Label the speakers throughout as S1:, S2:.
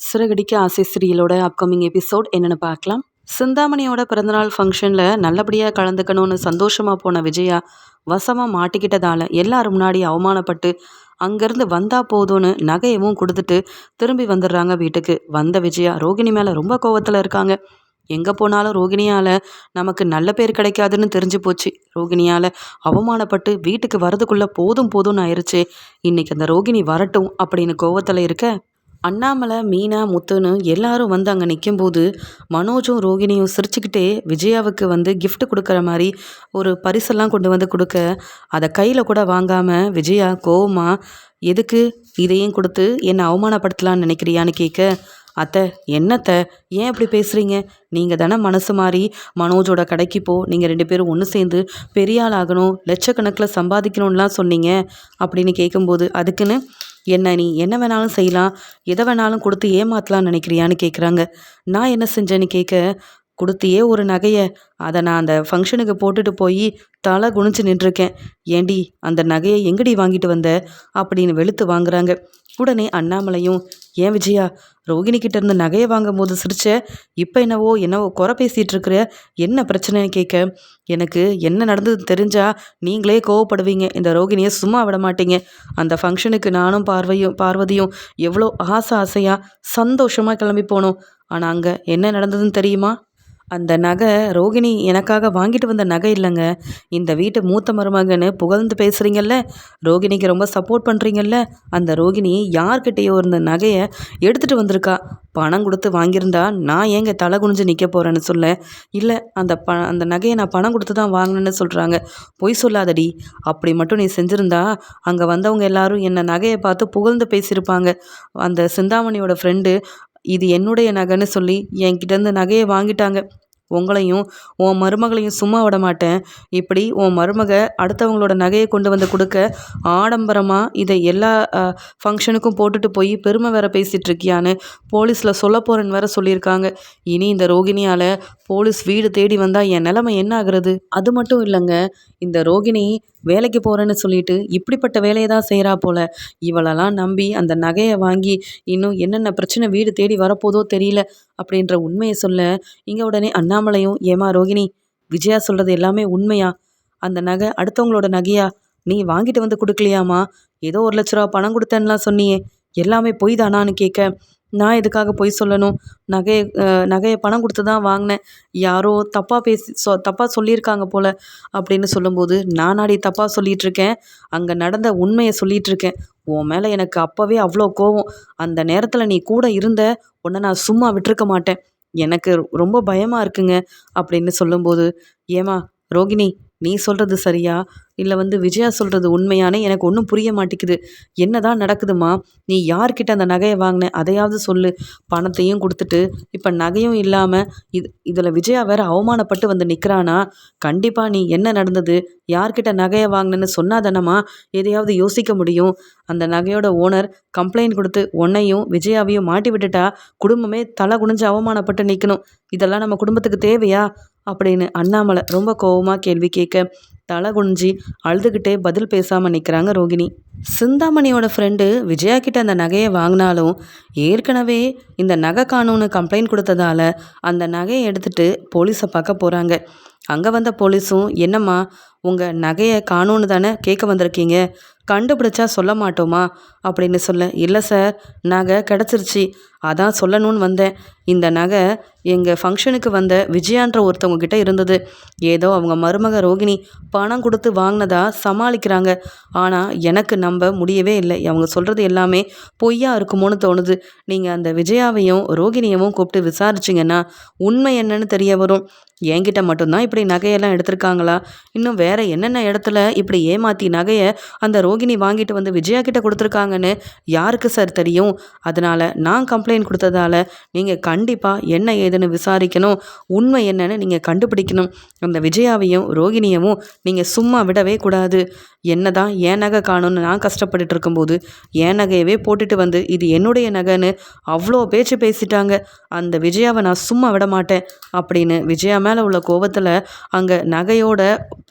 S1: சிறகடிக்க ஆசை சீரியலோட upcoming episode என்னென்னு பார்க்கலாம். சிந்தாமணியோட பிறந்தநாள் ஃபங்க்ஷனில் நல்லபடியாக கலந்துக்கணும்னு சந்தோஷமாக போன விஜயா வசமாக மாட்டிக்கிட்டதால் எல்லாரும் முன்னாடி அவமானப்பட்டு அங்கேருந்து வந்தால் போதும்னு நகையவும் கொடுத்துட்டு திரும்பி வந்துடுறாங்க வீட்டுக்கு. வந்த விஜயா ரோகிணி மேலே ரொம்ப கோவத்தில் இருக்காங்க. எங்கே போனாலும் ரோகிணியால் நமக்கு நல்ல பேர் கிடைக்காதுன்னு தெரிஞ்சு போச்சு. ரோகிணியால் அவமானப்பட்டு வீட்டுக்கு வரதுக்குள்ளே போதும் போதும்னு ஆயிடுச்சு இன்றைக்கி அந்த ரோகிணி வரட்டும் அப்படின்னு கோவத்தில் இருக்க அண்ணாமலை மீனா முத்துன்னு எல்லாரும் வந்து அங்கே நிற்கும்போது மனோஜும் ரோகிணியும் சிரிச்சுக்கிட்டே விஜயாவுக்கு வந்து கிஃப்ட் கொடுக்குற மாதிரி ஒரு பரிசெல்லாம் கொண்டு வந்து கொடுக்க அதை கையில் கூட வாங்காமல் விஜயா கோவமாக எதுக்கு இதையும் கொடுத்து என்னை அவமானப்படுத்தலான்னு நினைக்கிறியான்னு கேட்க அத்தை என்னத்தை ஏன் இப்படி பேசுகிறீங்க நீங்கள் தானே மனசு மாறி மனோஜோட கடைக்கு போ நீங்கள் ரெண்டு பேரும் ஒன்று சேர்ந்து பெரிய ஆள் ஆகணும் லட்சக்கணக்கில் சம்பாதிக்கணும்லாம் சொன்னீங்க அப்படின்னு கேட்கும்போது அதுக்குன்னு என்ன நீ? என்ன வேணாலும் செய்யலாம். எதை வேணாலும் கொடுத்து ஏமாத்தலாம்னு நினைக்கிறியான்னு கேட்குறாங்க நான் என்ன செஞ்சேன்னு கேட்க கொடுத்தியே ஒரு நகையை. அதை நான் அந்த ஃபங்க்ஷனுக்கு போட்டுட்டு போய் தலை குனிஞ்சு நின்றுருக்கேன். ஏண்டி அந்த நகையை எங்கடி வாங்கிட்டு வந்த? அப்படின்னு வெளுத்து வாங்குறாங்க. உடனே அண்ணாமலையும் ஏன் விஜயா ரோகிணி கிட்ட இருந்து நகையை வாங்கும் போது சிரிச்ச? இப்போ என்னவோ என்னவோ குறை பேசிகிட்டு இருக்கிற? என்ன பிரச்சனைன்னு கேட்க? எனக்கு என்ன நடந்தது தெரிஞ்சா நீங்களே கோவப்படுவீங்க. இந்த ரோகிணியை சும்மா விட மாட்டீங்க. அந்த ஃபங்க்ஷனுக்கு நானும் பார்வையும் பார்வதியும் எவ்வளோ ஆசை ஆசையாக சந்தோஷமாக கிளம்பி போனோம். ஆனால் அங்கே என்ன நடந்ததுன்னு தெரியுமா? அந்த நகை ரோகிணி எனக்காக வாங்கிட்டு வந்த நகை இல்லைங்க. இந்த வீட்டு மூத்த மருமகன்னு புகழ்ந்து பேசுகிறீங்கல்ல ரோகிணிக்கு ரொம்ப சப்போர்ட் பண்ணுறீங்கல்ல அந்த ரோகிணி யார்கிட்டயோ இருந்த நகையை எடுத்துகிட்டு வந்திருக்கா. பணம் கொடுத்து வாங்கியிருந்தா நான் ஏங்க தலை குனிஞ்சு நிற்க போகிறேன்னு சொல்ல? இல்லை அந்த ப அந்த நகையை நான் பணம் கொடுத்து தான் வாங்கினேன்னு சொல்கிறாங்க பொய் சொல்லாதடி. அப்படி மட்டும் நீ செஞ்சுருந்தா அங்கே வந்தவங்க எல்லாரும் என்னை நகையை பார்த்து புகழ்ந்து பேசியிருப்பாங்க. அந்த சிந்தாமணியோட ஃப்ரெண்டு இது என்னுடைய நகைன்னு சொல்லி என்கிட்டேருந்து நகையை வாங்கிட்டாங்க. உங்களையும் உன் மருமகளையும் சும்மா விட மாட்டேன். இப்படி உன் மருமக அடுத்தவங்களோட நகையை கொண்டு வந்து கொடுக்க ஆடம்பரமாக இதை எல்லா ஃபங்க்ஷனுக்கும் போட்டுட்டு போய் பெருமை வேற பேசிகிட்டு இருக்கியான்னு போலீஸில் சொல்ல போகிறேன்னு வேற சொல்லியிருக்காங்க. இனி இந்த ரோகிணியால் போலீஸ் வீடு தேடி வந்தால் என் நிலமை என்ன ஆகுறது? அது மட்டும் இல்லைங்க. இந்த ரோகிணி வேலைக்கு போகிறேன்னு சொல்லிட்டு இப்படிப்பட்ட வேலையை தான் செய்கிறா போல. இவளெல்லாம் நம்பி அந்த நகையை வாங்கி இன்னும் என்னென்ன பிரச்சனை வீடு தேடி வரப்போதோ தெரியல அப்படின்ற உண்மையை சொல்ல இங்கே உடனே அண்ணாமலையும் ஏமா ரோகிணி விஜயா சொல்கிறது எல்லாமே உண்மையா? அந்த நகை அடுத்தவங்களோட நகையா? நீ வாங்கிட்டு வந்து கொடுக்கலையாமா ஏதோ ஒரு லட்ச ரூபா பணம் கொடுத்தேன்லாம் சொன்னியே. எல்லாமே பொய் தானான்னு கேட்க நான் எதுக்காக பொய் சொல்லணும்? நகையை நகையை பணம் கொடுத்து தான் வாங்கினேன். யாரோ தப்பாக பேசி சொ தப்பாக சொல்லியிருக்காங்க போல் அப்படின்னு சொல்லும்போது நானாடி தப்பாக சொல்லிகிட்ருக்கேன் அங்கே நடந்த உண்மையை சொல்லிகிட்டு இருக்கேன் உன் மேலே எனக்கு அப்போவே அவ்வளோ கோவம். அந்த நேரத்தில் நீ கூட இருந்த உன்னை நான் சும்மா விட்டுருக்க மாட்டேன். எனக்கு ரொம்ப பயமாக இருக்குங்க. அப்படின்னு சொல்லும்போது ஏமா ரோகிணி நீ சொல்கிறது சரியா? இல்லை வந்து விஜயா சொல்கிறது உண்மையானே எனக்கு ஒன்றும் புரிய மாட்டேங்குது. என்ன தான் நடக்குதுமா? நீ யார்கிட்ட அந்த நகையை வாங்கின? அதையாவது சொல்லு. பணத்தையும் கொடுத்துட்டு இப்போ நகையும் இல்லாமல் இது இதில் விஜயா வேற அவமானப்பட்டு வந்து நிற்கிறானா கண்டிப்பாக நீ என்ன நடந்தது? யார்கிட்ட நகையை வாங்கினேன்னு சொன்னாதானம்மா எதையாவது யோசிக்க முடியும். அந்த நகையோட ஓனர் கம்ப்ளைண்ட் கொடுத்து உன்னையும் விஜயாவையும் மாட்டி விட்டுட்டா குடும்பமே தலை குனிஞ்சு அவமானப்பட்டு நிற்கணும் இதெல்லாம் நம்ம குடும்பத்துக்கு தேவையா? அப்படின்னு அண்ணாமலை ரொம்ப கோவமாக கேள்வி கேட்க தலை குனிஞ்சி அழுதுகிட்டே பதில் பேசாமல் நிற்கிறாங்க ரோகிணி. சிந்தாமணியோட ஃப்ரெண்டு விஜயா கிட்ட அந்த நகையை வாங்கினாலும் ஏற்கனவே இந்த நகை காணும்னு கம்ப்ளைண்ட் கொடுத்ததால அந்த நகையை எடுத்துட்டு போலீஸை பார்க்க போகிறாங்க அங்கே வந்த போலீஸும் என்னம்மா உங்கள் நகையை காணும்னு தானே கேட்க வந்திருக்கீங்க? கண்டுபிடிச்சா சொல்ல மாட்டோமா? அப்படின்னு சொல்ல இல்லை சார் நகை கிடச்சிருச்சு. அதான் சொல்லணும்னு வந்தேன். இந்த நகை எங்கள் ஃபங்க்ஷனுக்கு வந்த விஜயான்ற ஒருத்தவங்க கிட்ட இருந்தது. ஏதோ அவங்க மருமக ரோகிணி பணம் கொடுத்து வாங்கினதா சமாளிக்கிறாங்க. ஆனால் எனக்கு நம்ப முடியவே இல்லை. அவங்க சொல்கிறது எல்லாமே பொய்யா இருக்குமோன்னு தோணுது. நீங்கள் அந்த விஜயாவையும் ரோகிணியவும் கூப்பிட்டு விசாரிச்சிங்கன்னா உண்மை என்னன்னு தெரிய வரும். என்கிட்ட மட்டும்தான் இப்படி நகையெல்லாம் எடுத்திருக்காங்களா? இன்னும் வேற என்னென்ன இடத்துல இப்படி ஏமாத்தி நகையை அந்த ரோகிணி வாங்கிட்டு வந்து விஜயா கிட்ட கொடுத்துருக்காங்கன்னு யாருக்கு சார் தெரியும்? அதனால நான் கம்ப்ளைண்ட் கொடுத்ததால நீங்கள் கண்டிப்பாக என்ன ஏதுன்னு விசாரிக்கணும். உண்மை என்னன்னு நீங்கள் கண்டுபிடிக்கணும். அந்த விஜயாவையும் ரோகிணியவும் நீங்கள் சும்மா விடவே கூடாது. என்ன தான் என் நகை காணும்னு நான் கஷ்டப்பட்டுட்டு இருக்கும்போது என் நகையவே போட்டுட்டு வந்து இது என்னுடைய நகைன்னு அவ்வளோ பேச்சு பேசிட்டாங்க. அந்த விஜயாவை நான் சும்மா விட மாட்டேன் அப்படின்னு விஜயா மேலே உள்ள கோபத்தில் அங்கே நகையோட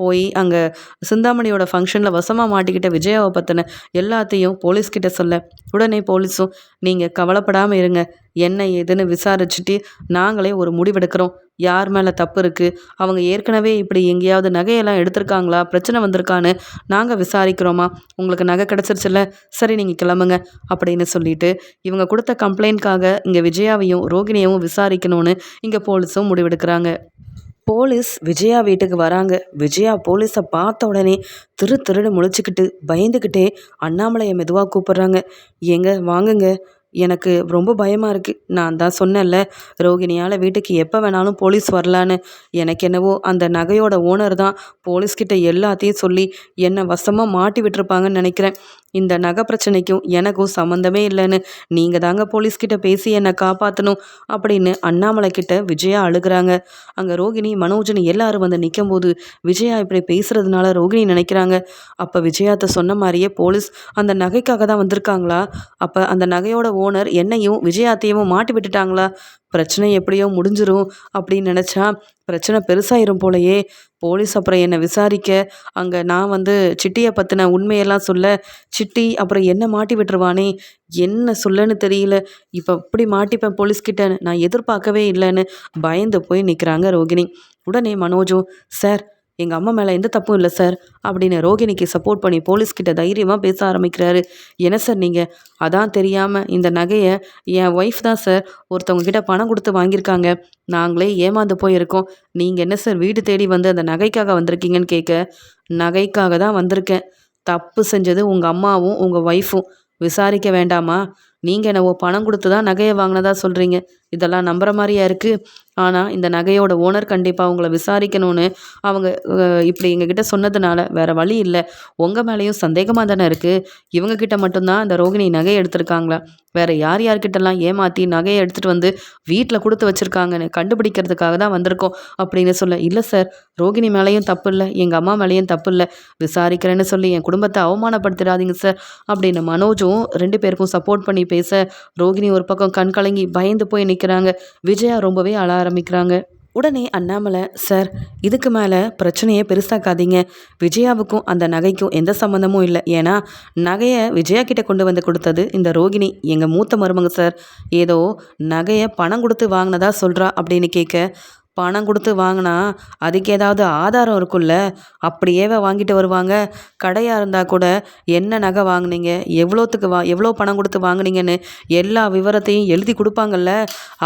S1: போய் அங்கே சிந்தாமணியோட ஃபங்க்ஷனில் வசமாக மாட்டிக்கிட்ட விஜய் விஜயாவை பற்றின எல்லாத்தையும் போலீஸ்கிட்ட சொல்ல. உடனே போலீஸும் நீங்கள் கவலைப்படாமல் இருங்க. என்ன ஏதுன்னு விசாரிச்சுட்டு நாங்களே ஒரு முடிவெடுக்கிறோம். யார் மேலே தப்பு இருக்குது அவங்க ஏற்கனவே இப்படி எங்கேயாவது நகையெல்லாம் எடுத்திருக்காங்களா? பிரச்சனை வந்திருக்கான்னு நாங்கள் விசாரிக்கிறோமா? உங்களுக்கு நகை கிடச்சிருச்சுல்ல? சரி நீங்கள் கிளம்புங்க அப்படின்னு சொல்லிட்டு இவங்க கொடுத்த கம்ப்ளைண்ட்காக இங்கே விஜயாவையும் ரோகிணியவும் விசாரிக்கணும்னு இங்கே போலீஸும் முடிவெடுக்கிறாங்க. போலீஸ் விஜயா வீட்டுக்கு வராங்க. விஜயா போலீஸை பார்த்த உடனே திரு திருடு முழிச்சுக்கிட்டு பயந்துக்கிட்டே அண்ணாமலையை மெதுவாக கூப்பிட்றாங்க. ஏங்க வாங்குங்க. எனக்கு ரொம்ப பயமாக இருக்குது நான் தான் சொன்னேன்ல ரோகிணியால் வீட்டுக்கு எப்போ வேணாலும் போலீஸ் வரலான்னு. எனக்கு என்னவோ அந்த நகையோட ஓனர் தான் போலீஸ்கிட்ட எல்லாத்தையும் சொல்லி என்னை வசமாக மாட்டி விட்டுருப்பாங்கன்னு நினைக்கிறேன். இந்த நகை பிரச்சனைக்கும் எனக்கும் சம்மந்தமே இல்லைன்னு. நீங்கள் தாங்க போலீஸ்கிட்ட பேசி என்னை காப்பாற்றணும் அப்படின்னு அண்ணாமலை கிட்ட விஜயா அழுகிறாங்க. அங்கே ரோகிணி மனோஜன் எல்லாரும் வந்து நிற்கும் போது விஜயா இப்படி பேசுறதுனால ரோகிணி நினைக்கிறாங்க. அப்போ விஜயாத்த சொன்ன மாதிரியே போலீஸ் அந்த நகைக்காக தான் வந்திருக்காங்களா? அப்போ அந்த நகையோட ஓனர் என்னையும் விஜயாத்தையும் மாட்டி விட்டுட்டாங்களா? பிரச்சனை எப்படியோ முடிஞ்சிரும் அப்படின்னு நினச்சா பிரச்சனை பெருசாயிரும் போலயே. போலீஸ் அப்புறம் என்னை விசாரிக்க அங்கே நான் வந்து சிட்டியை பற்றின உண்மையெல்லாம் சொல்ல சிட்டி அப்புறம் என்ன மாட்டி விட்டுருவானே என்ன சொல்லன்னு தெரியல. இப்போ இப்படி மாட்டிப்பேன் போலீஸ்கிட்ட நான் எதிர்பார்க்கவே இல்லைன்னு பயந்து போய் நிற்கிறாங்க ரோகிணி. உடனே மனோஜும் சார் எங்கள் அம்மா மேலே எந்த தப்பும் இல்லை சார் அப்படின்னு ரோகிணிக்கு சப்போர்ட் பண்ணி போலீஸ்கிட்ட தைரியமாக பேச ஆரம்பிக்கிறாரு. என்ன சார் நீங்கள் அதான் தெரியாமல் இந்த நகையை என் ஒய்ஃப் தான் சார் ஒருத்தவங்க கிட்ட பணம் கொடுத்து வாங்கியிருக்காங்க. நாங்களே ஏமாந்து போயிருக்கோம். நீங்கள் என்ன சார் வீடு தேடி வந்து அந்த நகைக்காக வந்திருக்கீங்கன்னு கேட்க நகைக்காக தான் வந்திருக்கேன். தப்பு செஞ்சது உங்கள் அம்மாவும் உங்கள் ஒய்ஃபும் விசாரிக்க வேண்டாமா? நீங்கள் என்னவோ பணம் கொடுத்து தான் நகையை வாங்கினதா சொல்கிறீங்க இதெல்லாம் நம்புகிற மாதிரியா இருக்குது ஆனால் இந்த நகையோட ஓனர் கண்டிப்பாக உங்களை விசாரிக்கணும்னு அவங்க இப்படி எங்ககிட்ட சொன்னதுனால வேறு வழி இல்லை. உங்கள் மேலேயும் சந்தேகமாக தானே இருக்குது இவங்கக்கிட்ட மட்டும்தான் இந்த ரோகிணி நகையை எடுத்திருக்காங்களா? வேறு யார் யார்கிட்டலாம் ஏமாற்றி நகையை எடுத்துகிட்டு வந்து வீட்டில் கொடுத்து வச்சுருக்காங்கன்னு கண்டுபிடிக்கிறதுக்காக தான் வந்திருக்கோம் அப்படின்னு சொல்ல இல்லை சார் ரோகிணி மேலேயும் தப்பு இல்லை. எங்கள் அம்மா மேலேயும் தப்பு இல்லை. விசாரிக்கிறேன்னு சொல்லி என் குடும்பத்தை அவமானப்படுத்திடாதீங்க சார் அப்படின்னு மனோஜும் ரெண்டு பேருக்கும் சப்போர்ட் பண்ணி பேச ரோகிணி ஒரு பக்கம் கண் கலங்கி பயந்து போய் நிற்கிறாங்க விஜயா ரொம்பவே அழ ஆரம்பிக்கிறாங்க. உடனே அண்ணாமலை சார் இதுக்கு மேலே பிரச்சனையை பெருசாக்காதீங்க. விஜயாவுக்கும் அந்த நகைக்கும் எந்த சம்மந்தமும் இல்லை. ஏன்னா நகையை விஜயா கிட்ட கொண்டு வந்து கொடுத்தது இந்த ரோகிணி எங்கள் மூத்த மருமங்க சார். ஏதோ நகையை பணம் கொடுத்து வாங்கினதா சொல்கிறா அப்படின்னு கேட்க பணம் கொடுத்து வாங்கினா அதுக்கு ஏதாவது ஆதாரம் இருக்குல்ல அப்படியேவே வாங்கிட்டு வருவாங்க. கடையாக இருந்தால் கூட என்ன நகை வாங்கினீங்க? எவ்வளோத்துக்கு வா எவ்வளோ பணம் கொடுத்து வாங்கினீங்கன்னு எல்லா விவரத்தையும் எழுதி கொடுப்பாங்கல்ல?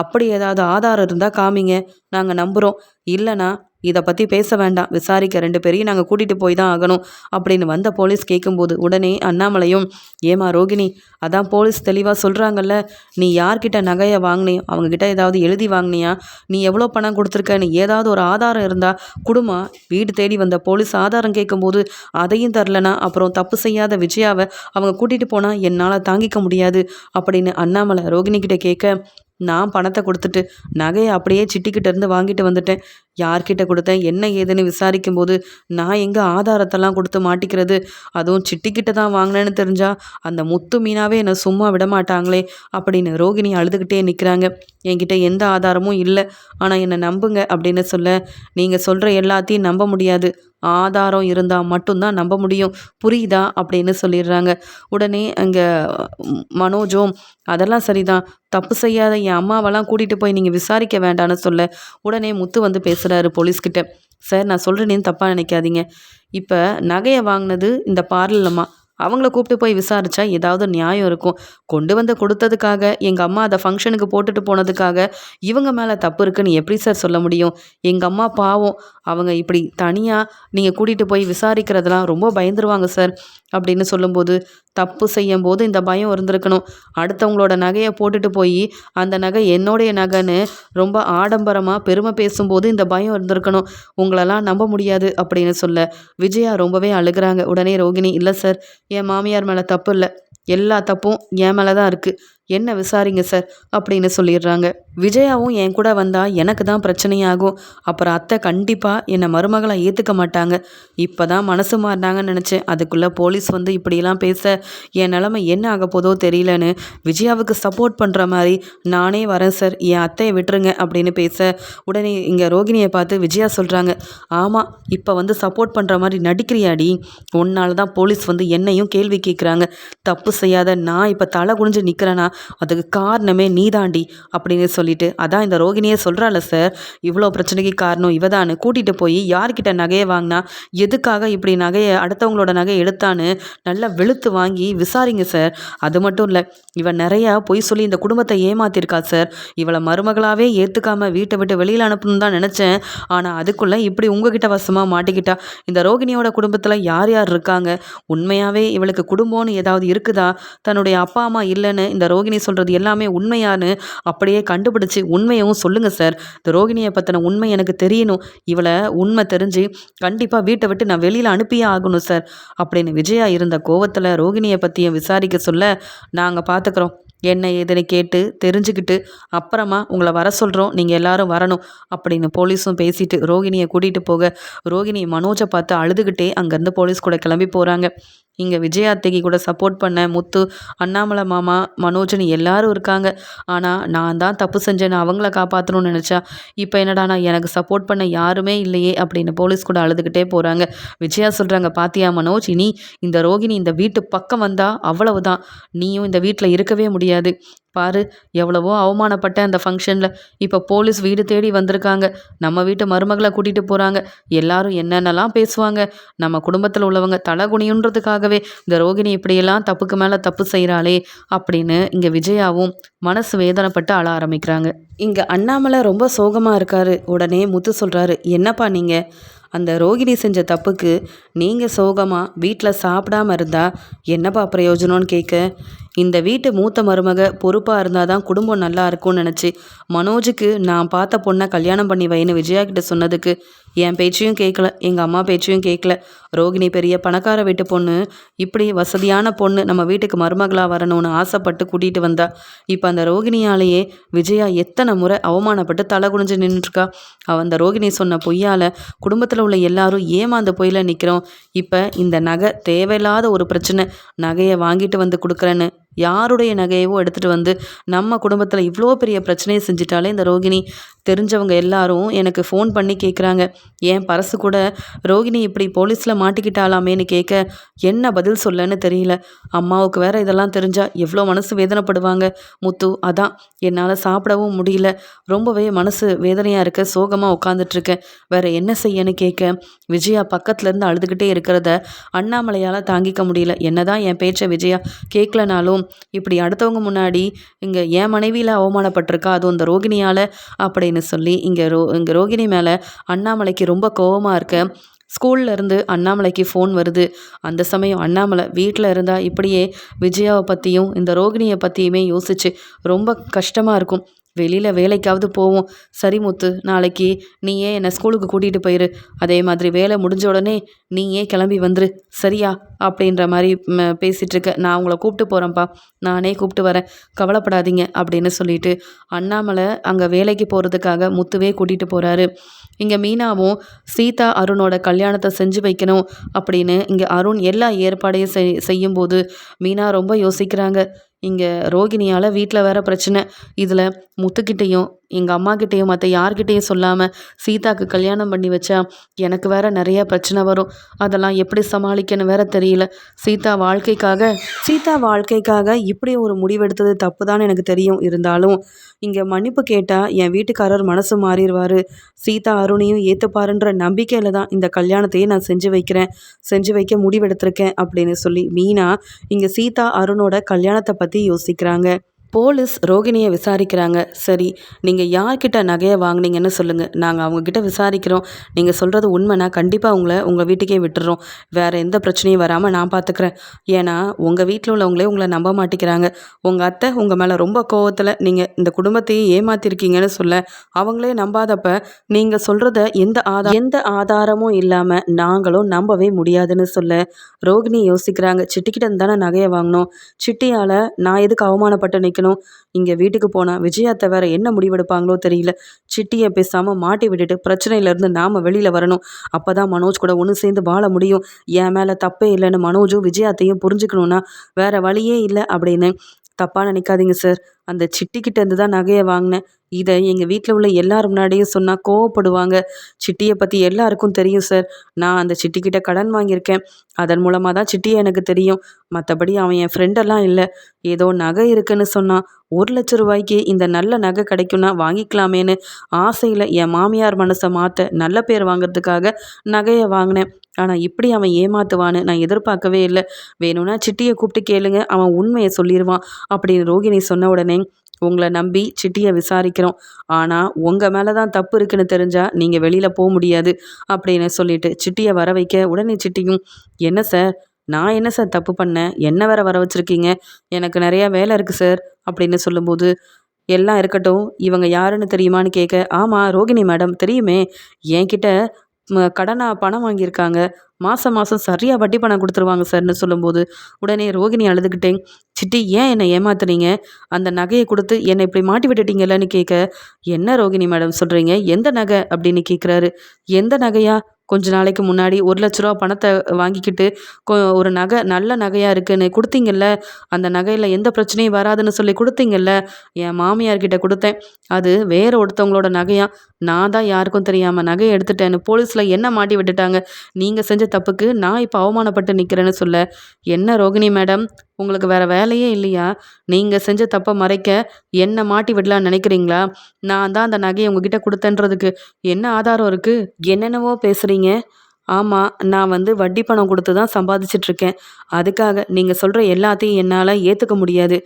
S1: அப்படி ஏதாவது ஆதாரம் இருந்தால் காமிங்க. நாங்கள் நம்புகிறோம் இல்லைனா இதை பற்றி பேச வேண்டாம். விசாரிக்க ரெண்டு பேரையும் நாங்கள் கூட்டிகிட்டு போய் தான் ஆகணும். அப்படின்னு வந்த போலீஸ் கேட்கும்போது உடனே அண்ணாமலையும் ஏமா ரோகிணி அதான் போலீஸ் தெளிவாக சொல்கிறாங்கல்ல நீ யார்கிட்ட நகையை வாங்கினே அவங்கக்கிட்ட ஏதாவது எழுதி வாங்கினியா? நீ எவ்வளோ பணம் கொடுத்துருக்கன்னு ஏதாவது ஒரு ஆதாரம் இருந்தால் குடுமா? வீடு தேடி வந்த போலீஸ் ஆதாரம் கேட்கும்போது அதையும் தரலனா? அப்புறம் தப்பு செய்யாத விஜயாவை அவங்க கூட்டிகிட்டு போனால் என்னால் தாங்கிக்க முடியாது. அப்படின்னு அண்ணாமலை ரோகிணிக்கிட்ட கேட்க நான் பணத்தை கொடுத்துட்டு நகையை அப்படியே சிட்டிக்கிட்டேருந்து வாங்கிட்டு வந்துட்டேன். யார்கிட்ட கொடுத்தேன்? என்ன ஏதுன்னு விசாரிக்கும் போது நான் எங்கே ஆதாரத்தெல்லாம் கொடுத்து மாட்டிக்கிறது? அதுவும் சிட்டிக்கிட்ட தான் வாங்கினேன்னு தெரிஞ்சா அந்த முத்து மீனாவே என்னை சும்மா விட மாட்டாங்களே அப்படின்னு ரோகிணி அழுதுகிட்டே நிற்கிறாங்க என்கிட்ட எந்த ஆதாரமும் இல்லை. ஆனால் என்னை நம்புங்க அப்படின்னு சொல்ல நீங்கள் சொல்கிற எல்லாத்தையும் நம்ப முடியாது. ஆதாரம் இருந்தால் மட்டும்தான் நம்ப முடியும். புரியுதா? அப்படின்னு சொல்லிடுறாங்க. உடனே அங்கே மனோஜும் அதெல்லாம் சரிதான். தப்பு செய்யாத என் அம்மாவெல்லாம் கூட்டிகிட்டு போய் நீங்கள் விசாரிக்க வேண்டான்னு சொல்ல. உடனே முத்து வந்து பேசுகிறாரு போலீஸ்கிட்ட. சார் நான் சொல்கிறேன்னு தப்பாக நினைக்காதீங்க. இப்போ நகையை வாங்கினது இந்த பார்லர்லம்மா அவங்கள கூப்பிட்டு போய் விசாரித்தா ஏதாவது நியாயம் இருக்கும். கொண்டு வந்து கொடுத்ததுக்காக எங்கள் அம்மா அதை ஃபங்க்ஷனுக்கு போட்டுட்டு போனதுக்காக இவங்க மேலே தப்பு இருக்குன்னு எப்படி சார் சொல்ல முடியும்? எங்கள் அம்மா பாவம். அவங்க இப்படி தனியாக நீங்கள் கூட்டிகிட்டு போய் விசாரிக்கிறதெல்லாம் ரொம்ப பயந்துருவாங்க சார் அப்படின்னு சொல்லும்போது தப்பு செய்யும் போது இந்த பயம் இருந்திருக்கணும். அடுத்தவங்களோட நகையை போட்டுட்டு போய் அந்த நகை என்னுடைய நகைன்னு ரொம்ப ஆடம்பரமாக பெருமை பேசும்போது இந்த பயம் இருந்திருக்கணும். உங்களெல்லாம் நம்ப முடியாது அப்படின்னு சொல்ல விஜயா ரொம்பவே அழுகிறாங்க. உடனே ரோகிணி இல்லை சார் என் மாமியார் மேலே தப்பு இல்லை. எல்லா தப்பும் என் மேலே தான் இருக்குது என்ன விசாரிங்க சார்? அப்படின்னு சொல்லிடுறாங்க. விஜயாவும் என் கூட வந்தால் எனக்கு தான் பிரச்சனையாகும். அப்புறம் அத்தை கண்டிப்பாக என்னை மருமகளை ஏற்றுக்க மாட்டாங்க. இப்போ தான் மனசு மாறினாங்கன்னு நினச்சேன். அதுக்குள்ளே போலீஸ் வந்து இப்படியெல்லாம் பேச என் நிலமை என்ன ஆக போதோ தெரியலன்னு விஜயாவுக்கு சப்போர்ட் பண்ணுற மாதிரி நானே வரேன் சார். என் அத்தையை விட்டுருங்க அப்படின்னு பேச உடனே இங்கே ரோகிணியை பார்த்து விஜயா சொல்கிறாங்க ஆமாம் இப்போ வந்து சப்போர்ட் பண்ணுற மாதிரி நடிக்கிறியாடி? உன்னால தான் போலீஸ் வந்து என்னையும் கேள்வி கேட்குறாங்க தப்பு செய்யாத நான் இப்போ தலை குனிஞ்சு நிற்கிறேன்னா அதுக்கு காரணமே நீதாண்டி அப்படின்னு சொல்லிட்டு. அதான் இந்த ரோகிணியே சொல்கிறாள் சார் இவ்வளோ பிரச்சனைக்கு காரணம் இவ தான் கூட்டிகிட்டு போய் யார்கிட்ட நகையை வாங்கினா எதுக்காக இப்படி நகையை அடுத்தவங்களோட நகையை எடுத்தான்னு நல்லா வெளுத்து வாங்கி விசாரிங்க சார் அது மட்டும் இல்லை இவன் நிறையா பொய் சொல்லி இந்த குடும்பத்தை ஏமாத்திருக்கா சார் இவளை மருமகளாகவே ஏற்றுக்காம வீட்டை விட்டு வெளியில் அனுப்பணும்னு தான் நினச்சேன். ஆனால் அதுக்குள்ளே இப்படி உங்ககிட்ட வசமாக மாட்டிக்கிட்டா? இந்த ரோகிணியோட குடும்பத்தில் யார் யார் இருக்காங்க? உண்மையாகவே இவளுக்கு குடும்பம்னு ஏதாவது இருக்குதா? தன்னுடைய அப்பா அம்மா இல்லைன்னு இந்த ரோகிணி சொல்கிறது எல்லாமே உண்மையான்னு அப்படியே கண்டுபிடிச்சி உண்மையவும் சொல்லுங்கள் சார். இந்த ரோகிணியை பற்றின உண்மை எனக்கு தெரியணும். இவளை உண்மை தெரிஞ்சு கண்டிப்பாக வீட்டை விட்டு நான் வெளியில் அனுப்பியே ஆகணும் சார். அப்படின்னு விஜயா இருந்த கோவத்தில் ரோகிணியை பற்றியும் விசாரிக்க சொல்ல நாங்கள் பார்த்துக்குறோம் என்ன ஏதுன்னு கேட்டு தெரிஞ்சுக்கிட்டு அப்புறமா உங்களை வர சொல்கிறோம் நீங்கள் எல்லாரும் வரணும். அப்படின்னு போலீஸும் பேசிட்டு ரோகிணியை கூட்டிகிட்டு போக ரோகிணி மனோஜை பார்த்து அழுதுகிட்டே அங்கேருந்து போலீஸ் கூட கிளம்பி போகிறாங்க இங்கே விஜயாத்தைக்கு கூட சப்போர்ட் பண்ண முத்து அண்ணாமலை மாமா மனோஜ்னு எல்லாரும் இருக்காங்க. ஆனால் நான் தான் தப்பு செஞ்சேன்னு அவங்கள காப்பாற்றணும்னு நினச்சா இப்போ என்னடா நான் எனக்கு சப்போர்ட் பண்ண யாருமே இல்லையே அப்படின்னு போலீஸ் கூட அழுதுகிட்டே போகிறாங்க விஜயா சொல்கிறாங்க பாத்தியா மனோஜ் இனி இந்த ரோகிணி இந்த வீட்டு பக்கம் வந்தால் அவ்வளவுதான். நீயும் இந்த வீட்டில் இருக்கவே முடியாது. பாரு எவ்வளவோ அவமானப்பட்ட அந்த ஃபங்க்ஷனில் இப்போ போலீஸ் வீடு தேடி வந்திருக்காங்க. நம்ம வீட்டு மருமகளை கூட்டிகிட்டு போகிறாங்க எல்லாரும் என்னென்னலாம் பேசுவாங்க. நம்ம குடும்பத்தில் உள்ளவங்க தலகுனின்றதுக்காகவே இந்த ரோகிணி இப்படியெல்லாம் தப்புக்கு மேலே தப்பு செய்கிறாளே அப்படின்னு இங்கே விஜயாவும் மனசு வேதனைப்பட்டு அழ ஆரம்பிக்கிறாங்க. இங்கே அண்ணாமலை ரொம்ப சோகமாக இருக்காரு. உடனே முத்து சொல்கிறாரு என்னப்பா நீங்கள் அந்த ரோகிணி செஞ்ச தப்புக்கு நீங்கள் சோகமாக வீட்டில் சாப்பிடாம இருந்தால் என்னப்பா பிரயோஜனம்னு கேட்க இந்த வீட்டு மூத்த மருமக பொறுப்பாக இருந்தால் தான் குடும்பம் நல்லா இருக்கும்னு நினச்சி மனோஜுக்கு நான் பார்த்த பொண்ணை கல்யாணம் பண்ணி வைன்னு விஜயா கிட்ட சொன்னதுக்கு என் பேச்சையும் கேட்கல எங்கள் அம்மா பேச்சையும் கேட்கல ரோகிணி பெரிய பணக்கார வீட்டு பொண்ணு. இப்படி வசதியான பொண்ணு நம்ம வீட்டுக்கு மருமகளாக வரணும்னு ஆசைப்பட்டு கூட்டிகிட்டு வந்தா. இப்போ அந்த ரோகிணியாலேயே விஜயா எத்தனை முறை அவமானப்பட்டு தலை குனிஞ்சு நின்றுருக்கா அவள் அந்த ரோகிணி சொன்ன பொய்யால் குடும்பத்தில் உள்ள எல்லாரும் ஏமாந்த பொய்யில் நிற்கிறோம் இப்போ இந்த நகை தேவையில்லாத ஒரு பிரச்சனை. நகையை வாங்கிட்டு வந்து கொடுக்குறேன்னு யாருடைய நகையவோ எடுத்துகிட்டு வந்து நம்ம குடும்பத்தில் இவ்வளோ பெரிய பிரச்சனையை செஞ்சிட்டாலே இந்த ரோகிணி தெரிஞ்சவங்க எல்லாரும் எனக்கு ஃபோன் பண்ணி கேட்குறாங்க ஏன் பரசு கூட ரோகிணி இப்படி போலீஸில் மாட்டிக்கிட்டாலாமேன்னு கேட்க என்ன பதில் சொல்லன்னு தெரியல. அம்மாவுக்கு வேற இதெல்லாம் தெரிஞ்சால் எவ்வளோ மனசு வேதனைப்படுவாங்க. முத்து அதான் என்னால் சாப்பிடவும் முடியல. ரொம்பவே மனசு வேதனையாக இருக்க. சோகமாக உட்காந்துட்ருக்கேன் வேற என்ன செய்யன்னு கேட்க விஜயா பக்கத்துலேருந்து அழுதுகிட்டே இருக்கிறத அண்ணாமலையால் தாங்கிக்க முடியல. என்னதான் என் பேச்சை விஜயா கேட்கலனாலும் இப்படி அடுத்தவங்க முன்னாடி இங்கே என் மனைவியில் அவமானப்பட்டிருக்கா அதுவும் இந்த ரோகிணியால் அப்படின்னு சொல்லி இங்கே ரோ இங்கே ரோகிணி மேலே அண்ணாமலைக்கு ரொம்ப கோபமாக இருக்க ஸ்கூல்ல இருந்து அண்ணாமலைக்கு ஃபோன் வருது. அந்த சமயம் அண்ணாமலை வீட்டில் இருந்தால் இப்படியே விஜயாவை பற்றியும் இந்த ரோகிணியை பற்றியுமே யோசிச்சு ரொம்ப கஷ்டமாக இருக்கும். வெளியில் வேலைக்காவது போவோம். சரி முத்து நாளைக்கு நீயே என்னை ஸ்கூலுக்கு கூட்டிகிட்டு போயிரு. அதே மாதிரி வேலை முடிஞ்ச உடனே நீயே கிளம்பி வந்துரு. சரியா? அப்படின்ற மாதிரி பேசிகிட்டு இருக்க. நான் உங்களை கூப்பிட்டு போகிறேன்ப்பா நானே கூப்பிட்டு வரேன். கவலைப்படாதீங்க அப்படின்னு சொல்லிட்டு அண்ணாமலை அங்கே வேலைக்கு போகிறதுக்காக முத்துவே கூட்டிகிட்டு போகிறாரு இங்கே மீனாவும் சீதா அருணோட கல்யாணத்தை செஞ்சு வைக்கணும் அப்படின்னு இங்கே அருண் எல்லா ஏற்பாடையும் செய் செய்யும்போது மீனா ரொம்ப யோசிக்கிறாங்க. இங்கே ரோகிணியால் வீட்டில் வேற பிரச்சனை. இதில் முத்துக்கிட்டேயும் எங்கள் அம்மாக்கிட்டேயும் மற்ற யார்கிட்டேயும் சொல்லாமல் சீதாக்கு கல்யாணம் பண்ணி வச்சா எனக்கு வேற நிறைய பிரச்சனை வரும். அதெல்லாம் எப்படி சமாளிக்கன்னு வேற தெரியல. சீதா வாழ்க்கைக்காக சீதா வாழ்க்கைக்காக இப்படி ஒரு முடிவெடுத்தது தப்பு தான் எனக்கு தெரியும். இருந்தாலும் இங்கே மன்னிப்பு கேட்டால் என் வீட்டுக்காரர் மனசு மாறிடுவார். சீதா அருணையும் ஏற்றுப்பாருன்ற நம்பிக்கையில் தான் இந்த கல்யாணத்தையே நான் செஞ்சு வைக்கிறேன் செஞ்சு வைக்க முடிவெடுத்திருக்கேன் அப்படின்னு சொல்லி மீனா இங்கே சீதா அருணோட கல்யாணத்தை பற்றி யோசிக்கிறாங்க. போலீஸ் ரோகிணியை விசாரிக்கிறாங்க. சரி நீங்கள் யார்கிட்ட நகையை வாங்கினீங்கன்னு சொல்லுங்கள் நாங்கள் அவங்கக்கிட்ட விசாரிக்கிறோம். நீங்கள் சொல்கிறது உண்மைனா கண்டிப்பாக உங்களை உங்கள் வீட்டுக்கே விட்டுறோம். வேறு எந்த பிரச்சனையும் வராமல் நான் பார்த்துக்கிறேன் ஏன்னா உங்கள் வீட்டில் உள்ளவங்களே உங்களை நம்ப மாட்டேங்கிறாங்க. உங்கள் அத்தை உங்கள் மேலே ரொம்ப கோவத்தில் நீங்கள் இந்த குடும்பத்தையே ஏமாத்திருக்கீங்கன்னு சொல்ல அவங்களே நம்பாதப்ப நீங்கள் சொல்கிறத எந்த ஆதார எந்த ஆதாரமும் இல்லாமல் நாங்களும் நம்பவே முடியாதுன்னு சொல்ல ரோகிணி யோசிக்கிறாங்க. சிட்டிக்கிட்ட தானே நகையை வாங்கினோம். சிட்டியால் நான் எதுக்கு அவமானப்பட்டு நிற்கணும் யோசிக்கணும் இங்கே வீட்டுக்கு போனால் விஜயாத்தை வேற என்ன முடிவெடுப்பாங்களோ தெரியல. சிட்டியை பேசாமல் மாட்டி விட்டுட்டு பிரச்சனையிலேருந்து நாம் வெளியில் வரணும். அப்போ தான் மனோஜ் கூட ஒன்று சேர்ந்து வாழ முடியும். என் மேலே தப்பே இல்லைன்னு மனோஜும் விஜயாத்தையும் புரிஞ்சுக்கணுன்னா வேற வழியே இல்லை அப்படின்னு. தப்பாக நினைக்காதீங்க சார். அந்த சிட்டிக்கிட்டேருந்து தான் நகையை வாங்கினேன். இதை எங்கள் வீட்டில் உள்ள எல்லார் முன்னாடியும் சொன்னால் கோவப்படுவாங்க. சிட்டியை பற்றி எல்லாருக்கும் தெரியும் சார் நான் அந்த சிட்டிக்கிட்ட கடன் வாங்கியிருக்கேன். அதன் மூலமாக தான் சிட்டியை எனக்கு தெரியும். மற்றபடி அவன் என் ஃப்ரெண்டெல்லாம் இல்லை. ஏதோ நகை இருக்குன்னு சொன்னான் ஒரு லட்ச ரூபாய்க்கு இந்த நல்ல நகை கிடைக்கும்னா வாங்கிக்கலாமேன்னு ஆசையில் என் மாமியார் மனசை மாற்ற நல்ல பேர் வாங்குறதுக்காக நகையை வாங்கினேன். ஆனால் இப்படி அவன் ஏமாத்துவான்னு நான் எதிர்பார்க்கவே இல்லை. வேணும்னா சிட்டியை கூப்பிட்டு கேளுங்க அவன் உண்மையை சொல்லிடுவான் அப்படின்னு ரோகிணி சொன்ன உடனே உங்களை நம்பி சிட்டியை விசாரிக்கிறோம். ஆனால் உங்கள் மேலே தான் தப்பு இருக்குன்னு தெரிஞ்சால் நீங்கள் வெளியில் போக முடியாது அப்படின்னு சொல்லிட்டு சிட்டியை வர வைக்க உடனே சிட்டியும் என்ன சார்? நான் என்ன சார் தப்பு பண்ணேன்? என்ன வேற வர வச்சுருக்கீங்க? எனக்கு நிறையா வேலை இருக்குது சார். அப்படின்னு சொல்லும்போது எல்லாம் இருக்கட்டும் இவங்க யாருன்னு தெரியுமான்னு கேட்க ஆமாம் ரோகிணி மேடம் தெரியுமே. என்கிட்ட கடனாக பணம் வாங்கியிருக்காங்க. மாதம் மாதம் சரியாக வட்டி பணம் கொடுத்துருவாங்க சார்னு சொல்லும்போது உடனே ரோகிணி அழுதுகிட்டேன். சிட்டி ஏன் என்னை ஏமாத்துறீங்க அந்த நகையை கொடுத்து என்னை இப்படி மாட்டி விட்டுட்டீங்கல்லன்னு கேட்க என்ன ரோகிணி மேடம் சொல்கிறீங்க எந்த நகை? அப்படின்னு கேட்குறாரு. எந்த நகையா? கொஞ்ச நாளைக்கு முன்னாடி ஒரு லட்ச ரூபா பணத்தை வாங்கிக்கிட்டு ஒரு நகை நல்ல நகையாக இருக்குன்னு கொடுத்தீங்கல்ல அந்த நகையில் எந்த பிரச்சனையும் வராதுன்னு சொல்லி கொடுத்தீங்கல்ல என் மாமியார்கிட்ட கொடுத்தேன். அது வேற ஒருத்தவங்களோட நகையாக நான் தான் யாருக்கும் தெரியாமல் நகையை எடுத்துட்டேன்னு போலீஸில் என்ன மாட்டி விட்டுட்டாங்க? நீங்கள் செஞ்ச தப்புக்கு நான் இப்போ அவமானப்பட்டு நிற்கிறேன்னு சொல்ல என்ன ரோகிணி மேடம்? உங்களுக்கு வேறு வேலையே இல்லையா? நீங்கள் செஞ்ச தப்பை மறைக்க என்ன மாட்டி விடலான்னு நினைக்கிறீங்களா? நான் தான் அந்த நகையை உங்ககிட்ட கொடுத்தன்றதுக்கு என்ன ஆதாரம் இருக்குது என்னென்னவோ பேசுகிறீங்க ஆமாம் நான் வந்து வட்டி பணம் கொடுத்து தான் சம்பாதிச்சிட்ருக்கேன் அதுக்காக நீங்கள் சொல்கிற எல்லாத்தையும் என்னால் ஏற்றுக்க முடியாது.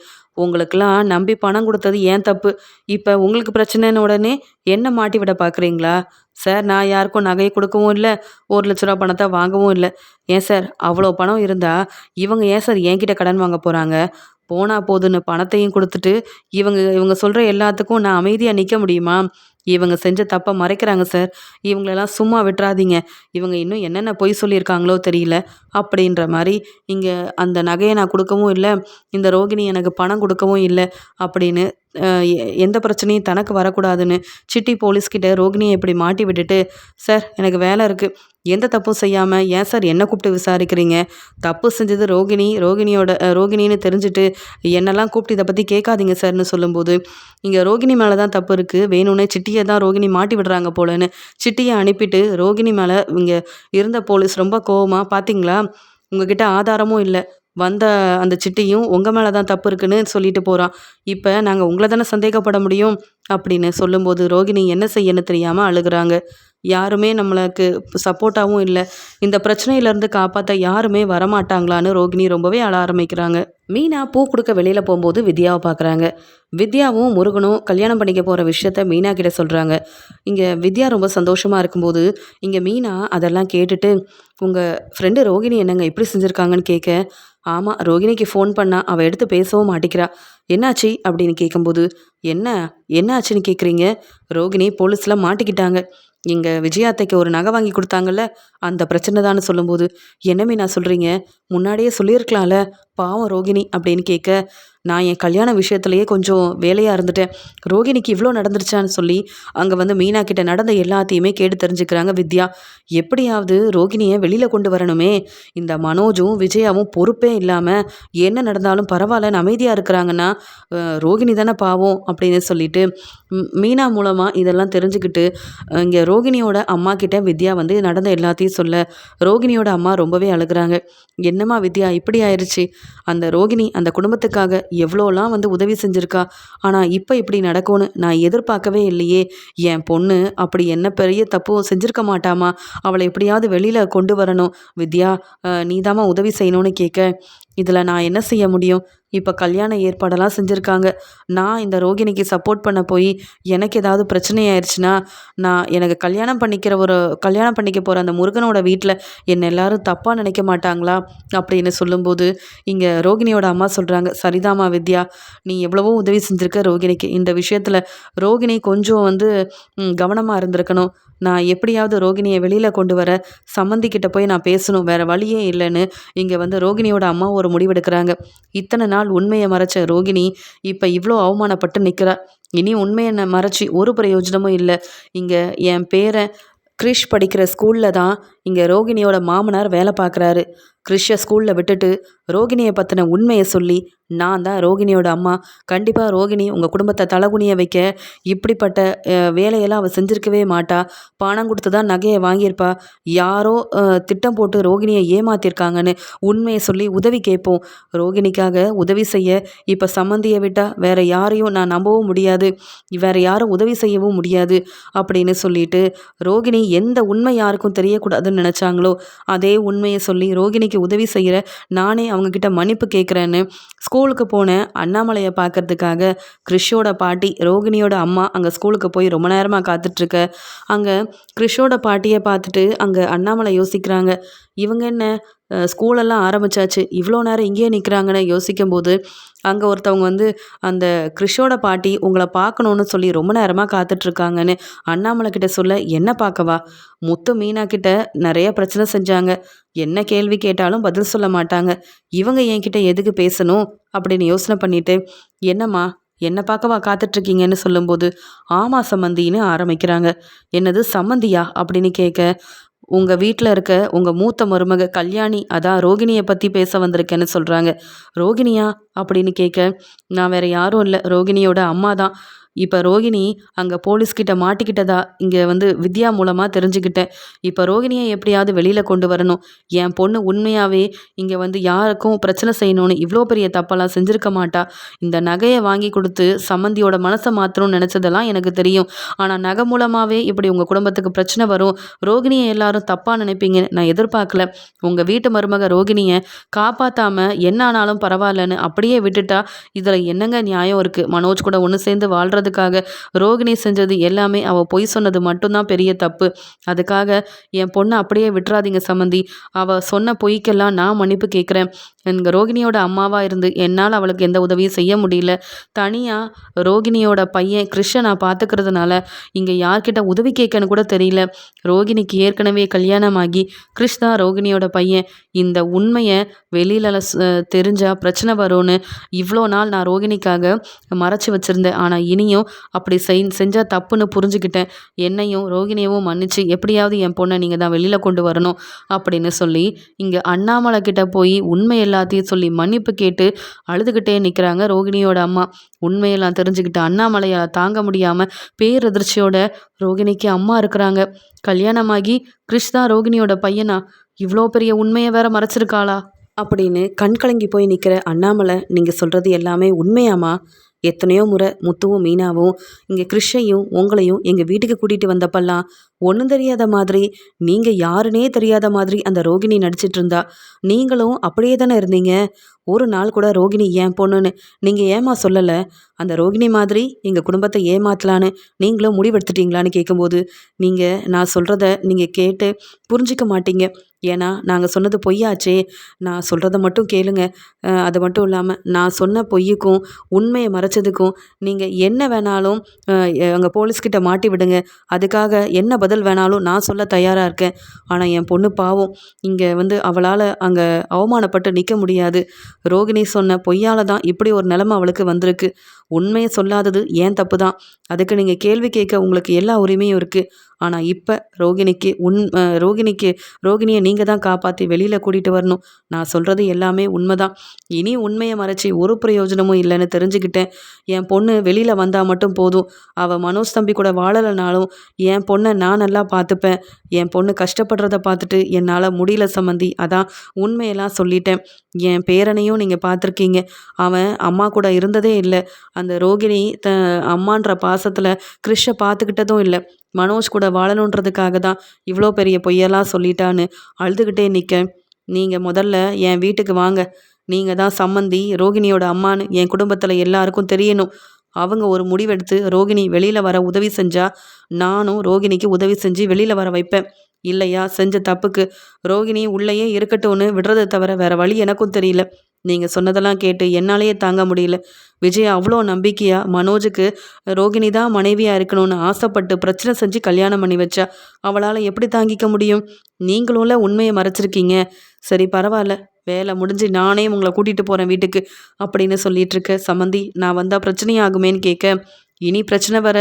S1: உங்களுக்கெல்லாம் நம்பி பணம் கொடுத்தது ஏன் தப்பு? இப்போ உங்களுக்கு பிரச்சனைன்னு உடனே என்ன மாட்டி விட பார்க்குறீங்களா சார் நான் யாருக்கும் நகையை கொடுக்கவும் இல்லை ஒரு லட்ச ரூபா பணத்தை வாங்கவும் இல்லை. ஏன் சார் அவ்வளோ பணம் இருந்தால் இவங்க ஏன் சார் என்கிட்ட கடன் வாங்க போகிறாங்க போனால் போதுன்னு பணத்தையும் கொடுத்துட்டு இவங்க இவங்க சொல்கிற எல்லாத்துக்கும் நான் அமைதியாக நிற்க முடியுமா? இவங்க செஞ்ச தப்பை மறைக்கிறாங்க சார். இவங்களெல்லாம் சும்மா விட்டுறாதீங்க. இவங்க இன்னும் என்னென்ன பொய் சொல்லியிருக்காங்களோ தெரியல. அப்படின்ற மாதிரி இங்கே அந்த நகையை நான் கொடுக்கவும் இல்லை இந்த ரோகிணி எனக்கு பணம் கொடுக்கவும் இல்லை அப்படின்னு எந்த பிரச்சனையும் தனக்கு வரக்கூடாதுன்னு சிட்டி போலீஸ்கிட்ட ரோகிணியை இப்படி மாட்டி விட்டுட்டு சார் எனக்கு வேலை இருக்குது எந்த தப்பும் செய்யாமல் ஏன் சார் என்ன கூப்பிட்டு விசாரிக்கிறீங்க? தப்பு செஞ்சது ரோகிணி. ரோகிணியோட ரோகிணின்னு தெரிஞ்சுட்டு என்னெல்லாம் கூப்பிட்டு இதை பற்றி கேட்காதீங்க சார்னு சொல்லும்போது இங்கே ரோகிணி மேலே தான் தப்பு இருக்குது வேணும்னே சிட்டியை தான் ரோகிணி மாட்டி விடுறாங்க போலன்னு சிட்டியை அனுப்பிட்டு ரோகிணி மேலே இங்கே இருந்த போலீஸ் ரொம்ப கோவமாக பார்த்தீங்களா உங்ககிட்ட ஆதாரமும் இல்லை. வந்த அந்த சிட்டியும் உங்கள் மேலே தான் தப்பு இருக்குன்னு சொல்லிட்டு போகிறான் இப்போ நாங்கள் உங்களை தானே சந்தேகப்பட முடியும்? அப்படின்னு சொல்லும்போது ரோகிணி என்ன செய்யன்னு தெரியாமல் அழுகிறாங்க. யாருமே நம்மளுக்கு சப்போர்ட்டாகவும் இல்லை. இந்த பிரச்சனையிலேருந்து காப்பாற்ற யாருமே வரமாட்டாங்களான்னு ரோகிணி ரொம்பவே அழ ஆரம்பிக்கிறாங்க. மீனா பூ கொடுக்க வெளியில் போகும்போது வித்யாவை பார்க்குறாங்க. வித்யாவும் முருகனும் கல்யாணம் பண்ணிக்க போகிற விஷயத்த மீனா கிட்ட சொல்கிறாங்க இங்கே வித்யா ரொம்ப சந்தோஷமாக இருக்கும்போது இங்கே மீனா அதெல்லாம் கேட்டுட்டு உங்கள் ஃப்ரெண்டு ரோகிணி என்னங்க இப்படி செஞ்சுருக்காங்கன்னு கேட்க? ஆமாம் ரோகிணிக்கு ஃபோன் பண்ணால் அவள் எடுத்து பேசவும் மாட்டேங்கிறா என்னாச்சு? அப்படின்னு கேட்கும்போது என்ன? என்னாச்சுன்னு கேட்குறீங்க? ரோகிணி போலீஸில் மாட்டிக்கிட்டாங்க. இங்கே விஜயாத்தைக்கு ஒரு நகை வாங்கி கொடுத்தாங்கல்ல அந்த பிரச்சனை தான் சொல்லும்போது. என்னமே நான் சொல்கிறீங்க முன்னாடியே சொல்லியிருக்கலாம்ல பாவம் ரோகிணி அப்படின்னு கேட்க நான் என் கல்யாண விஷயத்துலையே கொஞ்சம் வேலையாக இருந்துட்டேன். ரோகிணிக்கு இவ்வளோ நடந்துருச்சான்னு சொல்லி அங்கே வந்து மீனா கிட்ட நடந்த எல்லாத்தையுமே கேட்டு தெரிஞ்சுக்கிறாங்க வித்யா. எப்படியாவது ரோகிணியை வெளியில் கொண்டு வரணுமே. இந்த மனோஜும் விஜயாவும் பொறுப்பே இல்லாமல் என்ன நடந்தாலும் பரவாயில்லன்னு அமைதியாக இருக்கிறாங்கன்னா ரோகிணி தானே பாவம் அப்படின்னு சொல்லிட்டு மீனா மூலமாக இதெல்லாம் தெரிஞ்சுக்கிட்டு இங்கே ரோகிணியோட அம்மா கிட்ட வித்யா வந்து நடந்த எல்லாத்தையும் சொல்ல ரோகிணியோட அம்மா ரொம்பவே அழுகிறாங்க. என்னம்மா வித்யா இப்படி ஆயிடுச்சு அந்த ரோகிணி அந்த குடும்பத்துக்காக எவ்வளோலாம் வந்து உதவி செஞ்சுருக்கா? ஆனால் இப்போ இப்படி நடக்கும்னு நான் எதிர்பார்க்கவே இல்லையே. என் பொண்ணு அப்படி என்ன பெரிய தப்பும் செஞ்சுருக்க மாட்டாமா? அவளை எப்படியாவது வெளியில் கொண்டு வரணும். வித்யா நீதாம்மா உதவி செய்யணும்னு கேட்க. இதில் நான் என்ன செய்ய முடியும்? இப்போ கல்யாண ஏற்பாடெல்லாம் செஞ்சுருக்காங்க. நான் இந்த ரோகிணிக்கு சப்போர்ட் பண்ண போய் எனக்கு ஏதாவது பிரச்சனை ஆயிடுச்சுன்னா நான் எனக்கு கல்யாணம் பண்ணிக்கிற ஒரு கல்யாணம் பண்ணிக்க போகிற அந்த முருகனோட வீட்டில் என்னை எல்லாரும் தப்பாக நினைக்க மாட்டாங்களா? அப்படின்னு சொல்லும்போது இங்கே ரோகிணியோட அம்மா சொல்கிறாங்க சரிதாமா வித்யா நீ எவ்வளவோ உதவி செஞ்சுருக்க ரோகிணிக்கு. இந்த விஷயத்தில் ரோகிணி கொஞ்சம் வந்து கவனமாக இருந்திருக்கணும். நான் எப்படியாவது ரோகிணியை வெளியில் கொண்டு வர சம்மந்திக்கிட்ட போய் நான் பேசணும் வேறு வழியே இல்லைன்னு இங்கே வந்து ரோகிணியோட அம்மா ஒரு முடிவெடுக்கிறாங்க. இத்தனை நாள் உண்மையை மறைச்ச ரோகிணி இப்போ இவ்வளோ அவமானப்பட்டு நிற்கிறா இனி உண்மையை மறைச்சி ஒரு பிரயோஜனமும் இல்லை. இங்கே என் பேரை கிரிஷ் படிக்கிற ஸ்கூலில் தான் இங்கே ரோகிணியோட மாமனார் வேலை பார்க்குறாரு. கிறிஷை ஸ்கூலில் விட்டுட்டு ரோகிணியை பற்றின உண்மையை சொல்லி நான் தான் ரோகிணியோட அம்மா. கண்டிப்பாக ரோகிணி உங்கள் குடும்பத்தை தலகுனிய வைக்க இப்படிப்பட்ட வேலையெல்லாம் அவள் செஞ்சுருக்கவே மாட்டா. பணம் கொடுத்து தான் நகையை வாங்கியிருப்பா. யாரோ திட்டம் போட்டு ரோகிணியை ஏமாத்திருக்காங்கன்னு உண்மையை சொல்லி உதவி கேட்போம். ரோகிணிக்காக உதவி செய்ய இப்போ சம்மந்தியை விட்டால் வேற யாரையும் நான் நம்பவும் முடியாது. வேற யாரும் உதவி செய்யவும் முடியாது. அப்படின்னு சொல்லிட்டு ரோகிணி எந்த உண்மை யாருக்கும் தெரியக்கூடாதுன்னு நினச்சாங்களோ அதே உண்மையை சொல்லி ரோகிணிக்கு உதவி செய்கிற நானே அவங்கக்கிட்ட மன்னிப்பு கேட்குறேன்னு ஸ்கூலுக்கு போன அண்ணாமலையை பார்க்கறதுக்காக கிறிஷோட பாட்டி ரோகிணியோட அம்மா அங்கே ஸ்கூலுக்கு போய் ரொம்ப நேரமாக காத்துட்ருக்க. அங்கே கிறிஷோட பாட்டியை பார்த்துட்டு அங்கே அண்ணாமலை யோசிக்கிறாங்க. இவங்க என்ன ஸ்கூலெல்லாம் ஆரம்பித்தாச்சு இவ்வளோ நேரம் இங்கேயே நிற்கிறாங்கன்னு யோசிக்கும்போது அங்கே ஒருத்தவங்க வந்து அந்த கிறிஷோட பாட்டி உங்களை பார்க்கணுன்னு சொல்லி ரொம்ப நேரமாக காத்துட்ருக்காங்கன்னு அண்ணாமலை கிட்ட சொல்ல என்ன பார்க்கவா? முத்து மீனா கிட்ட நிறைய பிரச்சனை செஞ்சாங்க. என்ன கேள்வி கேட்டாலும் பதில் சொல்ல மாட்டாங்க. இவங்க என்கிட்ட எதுக்கு பேசணும்? அப்படின்னு யோசனை பண்ணிட்டு என்னம்மா என்ன பார்க்கவா காத்துட்ருக்கீங்கன்னு சொல்லும்போது ஆமா சம்மந்தின்னு ஆரம்பிக்கிறாங்க. என்னது சம்மந்தியா? அப்படின்னு கேட்க உங்கள் வீட்டில் இருக்க உங்கள் மூத்த மருமக கல்யாணி அதான் ரோகிணியை பற்றி பேச வந்திருக்கேன்னு சொல்கிறாங்க ரோகிணியா? அப்படின்னு கேட்க நான் வேறு யாரும் இல்லை. ரோகிணியோட அம்மா தான் இப்போ ரோகிணி அங்கே போலீஸ்கிட்ட மாட்டிக்கிட்டதா? இங்கே வந்து வித்யா மூலமாக தெரிஞ்சுக்கிட்டேன். இப்போ ரோகிணியை எப்படியாவது வெளியில் கொண்டு வரணும். என் பொண்ணு உண்மையாகவே இங்கே வந்து யாருக்கும் பிரச்சனை செய்யணும்னு இவ்வளோ பெரிய தப்பெல்லாம் செஞ்சுருக்க மாட்டா. இந்த நகையை வாங்கி கொடுத்து சம்மந்தியோட மனசை மாற்றணும்னு நினச்சதெல்லாம் எனக்கு தெரியும். ஆனால் நகை மூலமாகவே இப்படி உங்கள் குடும்பத்துக்கு பிரச்சனை வரும். ரோகிணியை எல்லாரும் தப்பாக நினைப்பீங்க. நான் எதிர்பார்க்கல. உங்கள் வீட்டு மருமக ரோகிணியை காப்பாற்றாமல் என்ன ஆனாலும் பரவாயில்லன்னு அப்படியே விட்டுட்டா இதில் என்னங்க நியாயம் இருக்குது மனோஜ் கூட ஒன்று சேர்ந்து வாழ்கிறது பண்ணுறதுக்காக ரோகிணி செஞ்சது எல்லாமே அவள் பொய் சொன்னது மட்டும்தான் பெரிய தப்பு. அதுக்காக என் பொண்ணை அப்படியே விட்டுறாதீங்க சம்மந்தி அவள் சொன்ன பொய்க்கெல்லாம் நான் மன்னிப்பு கேட்குறேன். எங்கள் ரோகிணியோட அம்மாவாக இருந்து என்னால் அவளுக்கு எந்த உதவியும் செய்ய முடியல. தனியாக ரோகிணியோட பையன் கிருஷ்ண நான் பார்த்துக்கிறதுனால இங்கே யார்கிட்ட உதவி கேட்கன்னு கூட தெரியல. ரோகிணிக்கு ஏற்கனவே கல்யாணமாகி கிருஷ் தான் ரோகிணியோட பையன். இந்த உண்மையை வெளியில் தெரிஞ்சால் பிரச்சனை வரும்னு இவ்வளோ நாள் நான் ரோகிணிக்காக மறைச்சி வச்சுருந்தேன். ஆனால் இனியும் என்னையும் அப்படி செய் செஞ்சால் தப்புன்னு புரிஞ்சுக்கிட்டேன். என்னையும் ரோகிணியவும் மன்னிச்சு எப்படியாவது என் பொண்ணை நீங்கள் தான் வெளியில் கொண்டு வரணும் அப்படின்னு சொல்லி இங்கே அண்ணாமலை கிட்ட போய் உண்மை எல்லாத்தையும் சொல்லி மன்னிப்பு கேட்டு அழுதுகிட்டே நிற்கிறாங்க ரோகிணியோட அம்மா. உண்மையெல்லாம் தெரிஞ்சுக்கிட்டு அண்ணாமலையால் தாங்க முடியாமல் பேரதிர்ச்சியோட ரோகிணிக்கு அம்மா இருக்கிறாங்க. கல்யாணமாகி கிருஷ் தான் ரோகிணியோட பையனா? இவ்வளோ பெரிய உண்மையை வேற மறைச்சிருக்காளா? அப்படின்னு கண்கலங்கி போய் நிற்கிற அண்ணாமலை நீங்கள் சொல்கிறது எல்லாமே உண்மையாமா எத்தனையோ முறை முத்துவும் மீனாவும் இங்கே கிருஷ்ணையும் உங்களையும் எங்கள் வீட்டுக்கு கூட்டிகிட்டு வந்தப்பெல்லாம் ஒன்றும் தெரியாத மாதிரி நீங்கள் யாருனே தெரியாத மாதிரி அந்த ரோகிணி நடிச்சிட்டு இருந்தா. நீங்களும் அப்படியே தானே இருந்தீங்க? ஒரு நாள் கூட ரோகிணி ஏன் பொண்ணுன்னு நீங்கள் ஏமா சொல்லலை? அந்த ரோகிணி மாதிரி எங்கள் குடும்பத்தை ஏமாற்றலான்னு நீங்களும் முடிவெடுத்துட்டீங்களான்னு கேட்கும்போது நீங்கள் நான் சொல்கிறத நீங்கள் கேட்டு புரிஞ்சிக்க மாட்டீங்க. ஏன்னா நாங்கள் சொன்னது பொய்யாச்சே. நான் சொல்கிறத மட்டும் கேளுங்க. அது மட்டும் இல்லாமல் நான் சொன்ன பொய்யுக்கும் உண்மையை மறைச்சதுக்கும் நீங்கள் என்ன வேணாலும் அங்கே போலீஸ்கிட்ட மாட்டி விடுங்க. அதுக்காக என்ன பதில் வேணாலும் நான் சொல்ல தயாராக இருக்கேன். ஆனால் என் பொண்ணு பாவம். இங்கே வந்து அவளால் அங்கே அவமானப்பட்டு நிற்க முடியாது. ரோகிணி சொன்ன பொய்யால் தான் இப்படி ஒரு நிலைமை அவளுக்கு வந்திருக்கு. உண்மையை சொல்லாதது ஏன் தப்பு தான் அதுக்கு நீங்கள் கேள்வி கேட்க உங்களுக்கு எல்லா உரிமையும் இருக்குது ஆனால் இப்போ ரோகிணிக்கு உன் ரோகிணிக்கு ரோகிணியை நீங்கள் தான் காப்பாற்றி வெளியில் கூட்டிகிட்டு வரணும். நான் சொல்கிறது எல்லாமே உண்மை தான் இனி உண்மையை மறைச்சி ஒரு பிரயோஜனமும் இல்லைன்னு தெரிஞ்சுக்கிட்டேன். என் பொண்ணு வெளியில் வந்தால் மட்டும் போதும். அவள் மனோஜ் தம்பி கூட வாழலைனாலும் என் பொண்ணை நான் நல்லா பார்த்துப்பேன். என் பொண்ணு கஷ்டப்படுறத பார்த்துட்டு என்னால் முடியல சம்மந்தி. அதான் உண்மையெல்லாம் சொல்லிட்டேன். என் பேரனையும் நீங்கள் பார்த்துருக்கீங்க. அவன் அம்மா கூட இருந்ததே இல்லை. அந்த ரோகிணி த அம்மான்ற பாசத்தில் கிறிஷை பார்த்துக்கிட்டதும் இல்லை. மனோஜ் கூட வாழணுன்றதுக்காக தான் இவ்வளோ பெரிய பொய்யெல்லாம் சொல்லிட்டான்னு அழுதுகிட்டே நிற்க நீங்கள் முதல்ல என் வீட்டுக்கு வாங்க. நீங்கள் தான் சம்மந்தி ரோகிணியோட அம்மான்னு என் குடும்பத்தில் எல்லாருக்கும் தெரியணும். அவங்க ஒரு முடிவெடுத்து ரோகிணி வெளியில் வர உதவி செஞ்சால் நானும் ரோகிணிக்கு உதவி செஞ்சு வெளியில் வர வைப்பேன். இல்லையா? செஞ்ச தப்புக்கு. ரோகிணி உள்ளேயே இருக்கட்டும்னு விடுறதை தவிர வேற வழி எனக்கும் தெரியல. நீங்கள் சொன்னதெல்லாம் கேட்டு என்னாலேயே தாங்க முடியல. விஜய் அவ்வளோ நம்பிக்கையா மனோஜுக்கு ரோகிணி தான் மனைவியாக இருக்கணும்னு ஆசைப்பட்டு பிரச்சனை செஞ்சு கல்யாணம் பண்ணி வச்சா அவளால் எப்படி தாங்கிக்க முடியும்? நீங்களும்ல உண்மையை மறைச்சிருக்கீங்க. சரி பரவாயில்ல. வேலை முடிஞ்சு நானே உங்களை கூட்டிகிட்டு போகிறேன் வீட்டுக்கு அப்படின்னு சொல்லிட்டு இருக்க சம்மந்தி நான் வந்தால் பிரச்சனையாகுமேன்னு கேட்க இனி பிரச்சனை வர